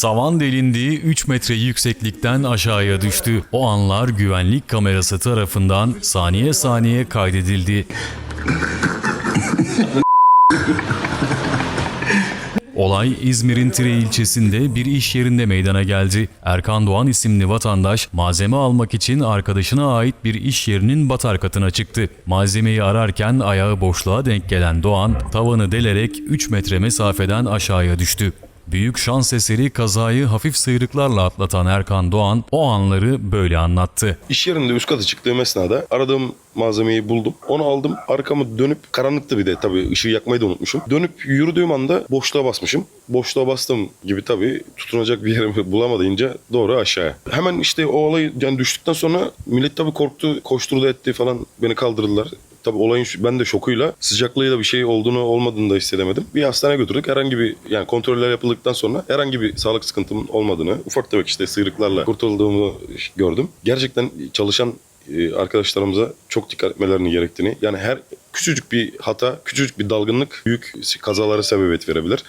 Tavan delindiği 3 metre yükseklikten aşağıya düştü. O anlar güvenlik kamerası tarafından saniye saniye kaydedildi. Olay İzmir'in Tire ilçesinde bir iş yerinde meydana geldi. Erkan Doğan isimli vatandaş malzeme almak için arkadaşına ait bir iş yerinin batar katına çıktı. Malzemeyi ararken ayağı boşluğa denk gelen Doğan tavanı delerek 3 metre mesafeden aşağıya düştü. Büyük şans eseri kazayı hafif sıyrıklarla atlatan Erkan Doğan o anları böyle anlattı. İş yerinde üst kata çıktığım esnada aradığım malzemeyi buldum. Onu aldım. Arkamı dönüp karanlıktı bir de tabii ışığı yakmayı da unutmuşum. Dönüp yürüdüğüm anda boşluğa basmışım. Boşluğa bastım gibi tabii tutunacak bir yerimi bulamadığınca doğru aşağıya. Hemen işte o olay yani düştükten sonra millet tabii korktu, koşturdu etti falan. Beni kaldırdılar. Tabii olayın ben de şokuyla sıcaklığıyla bir şey olduğunu olmadığını da hissedemedim. Bir hastaneye götürdük. Herhangi bir yani kontroller yapıldıktan sonra herhangi bir sağlık sıkıntımın olmadığını, ufak tefek işte sıyrıklarla kurtulduğumu gördüm. Gerçekten çalışan e, arkadaşlarımıza çok dikkat etmelerini gerektiğini yani her küçücük bir hata, küçücük bir dalgınlık büyük kazalara sebebiyet verebilir.